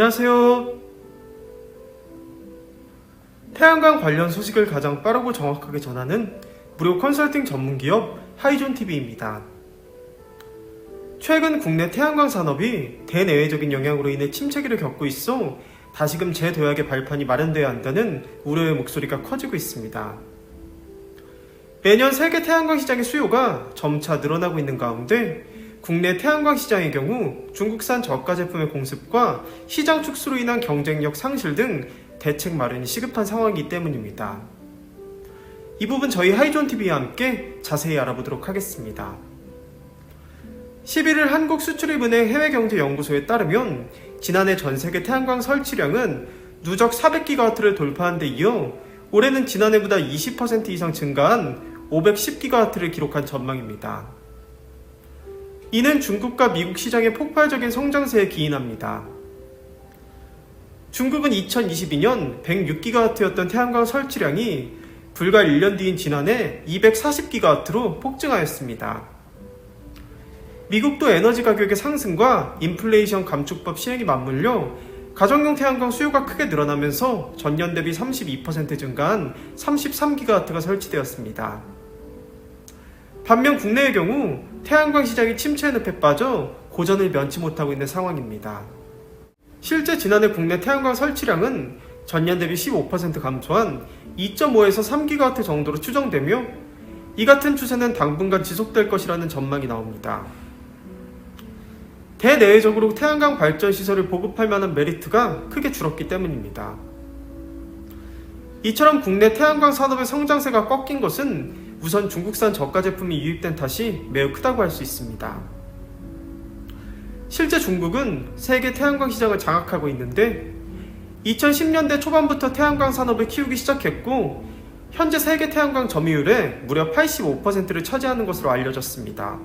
안녕하세요. 태양광 관련 소식을 가장 빠르고 정확하게 전하는 무료 컨설팅 전문 기업 하이존 TV입니다. 최근 국내 태양광 산업이 대내외적인 영향으로 인해 침체기를 겪고 있어 다시금 재도약의 발판이 마련돼야 한다는 우려의 목소리가 커지고 있습니다. 매년 세계 태양광 시장의 수요가 점차 늘어나고 있는 가운데 국내 태양광 시장의 경우 중국산 저가 제품의 공습과 시장 축소로 인한 경쟁력 상실 등 대책 마련이 시급한 상황이기 때문입니다. 이 부분 저희 하이존 TV와 함께 자세히 알아보도록 하겠습니다. 11일 한국수출입은행 해외경제연구소에 따르면 지난해 전 세계 태양광 설치량은 누적 400기가와트를 돌파한 데 이어 올해는 지난해보다 20% 이상 증가한 510기가와트를 기록한 전망입니다. 이는 중국과 미국 시장의 폭발적인 성장세에 기인합니다. 중국은 2022년 106기가와트였던 태양광 설치량이 불과 1년 뒤인 지난해 240기가와트로 폭증하였습니다. 미국도 에너지 가격의 상승과 인플레이션 감축법 시행이 맞물려 가정용 태양광 수요가 크게 늘어나면서 전년 대비 32% 증가한 33기가와트가 설치되었습니다. 반면 국내의 경우 태양광 시장이 침체 늪에 빠져 고전을 면치 못하고 있는 상황입니다. 실제 지난해 국내 태양광 설치량은 전년 대비 15% 감소한 2.5에서 3기가와트 정도로 추정되며 이 같은 추세는 당분간 지속될 것이라는 전망이 나옵니다. 대내외적으로 태양광 발전 시설을 보급할 만한 메리트가 크게 줄었기 때문입니다. 이처럼 국내 태양광 산업의 성장세가 꺾인 것은 우선 중국산 저가 제품이 유입된 탓이 매우 크다고 할 수 있습니다. 실제 중국은 세계 태양광 시장을 장악하고 있는데 2010년대 초반부터 태양광 산업을 키우기 시작했고 현재 세계 태양광 점유율의 무려 85%를 차지하는 것으로 알려졌습니다.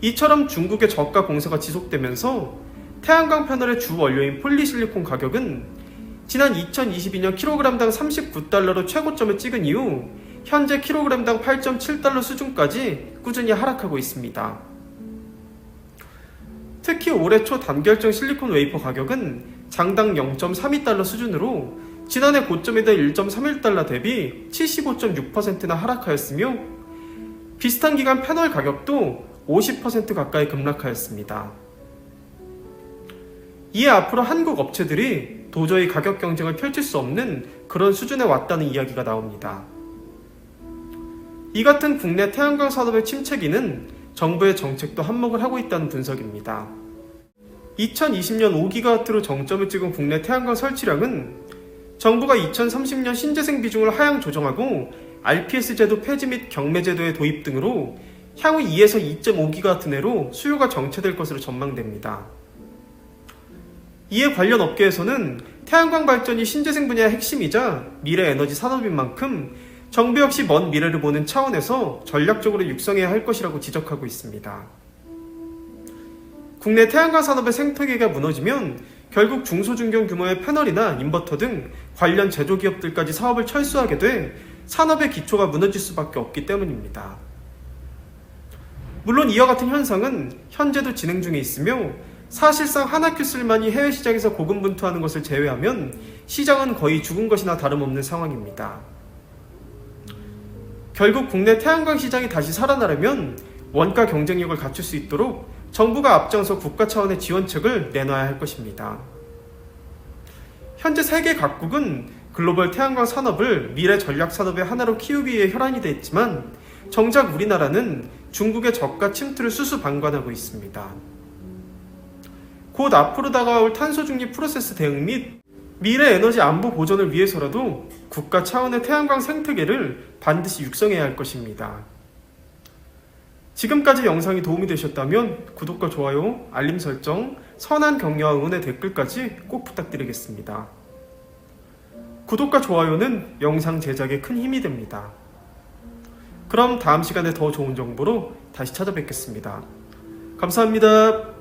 이처럼 중국의 저가 공세가 지속되면서 태양광 패널의 주 원료인 폴리실리콘 가격은 지난 2022년 kg당 39달러로 최고점을 찍은 이후 현재 kg당 8.7달러 수준까지 꾸준히 하락하고 있습니다. 특히 올해 초 단결정 실리콘 웨이퍼 가격은 장당 0.32달러 수준으로 지난해 고점이던 1.31달러 대비 75.6%나 하락하였으며 비슷한 기간 패널 가격도 50% 가까이 급락하였습니다. 이에 앞으로 한국 업체들이 도저히 가격 경쟁을 펼칠 수 없는 그런 수준에 왔다는 이야기가 나옵니다. 이 같은 국내 태양광 산업의 침체기는 정부의 정책도 한몫을 하고 있다는 분석입니다. 2020년 5기가와트로 정점을 찍은 국내 태양광 설치량은 정부가 2030년 신재생 비중을 하향 조정하고 RPS 제도 폐지 및 경매 제도의 도입 등으로 향후 2에서 2.5기가와트 내로 수요가 정체될 것으로 전망됩니다. 이에 관련 업계에서는 태양광 발전이 신재생 분야의 핵심이자 미래 에너지 산업인 만큼 정부 역시 먼 미래를 보는 차원에서 전략적으로 육성해야 할 것이라고 지적하고 있습니다. 국내 태양광 산업의 생태계가 무너지면 결국 중소중견 규모의 패널이나 인버터 등 관련 제조기업들까지 사업을 철수하게 돼 산업의 기초가 무너질 수밖에 없기 때문입니다. 물론 이와 같은 현상은 현재도 진행 중에 있으며 사실상 하나큐슬만이 해외 시장에서 고군분투하는 것을 제외하면 시장은 거의 죽은 것이나 다름없는 상황입니다. 결국 국내 태양광 시장이 다시 살아나려면 원가 경쟁력을 갖출 수 있도록 정부가 앞장서 국가 차원의 지원책을 내놔야 할 것입니다. 현재 세계 각국은 글로벌 태양광 산업을 미래 전략 산업의 하나로 키우기 위해 혈안이 돼 있지만 정작 우리나라는 중국의 저가 침투를 수수방관하고 있습니다. 곧 앞으로 다가올 탄소 중립 프로세스 대응 및 미래 에너지 안보 보전을 위해서라도 국가 차원의 태양광 생태계를 반드시 육성해야 할 것입니다. 지금까지 영상이 도움이 되셨다면 구독과 좋아요, 알림 설정, 선한 격려와 응원의 댓글까지 꼭 부탁드리겠습니다. 구독과 좋아요는 영상 제작에 큰 힘이 됩니다. 그럼 다음 시간에 더 좋은 정보로 다시 찾아뵙겠습니다. 감사합니다.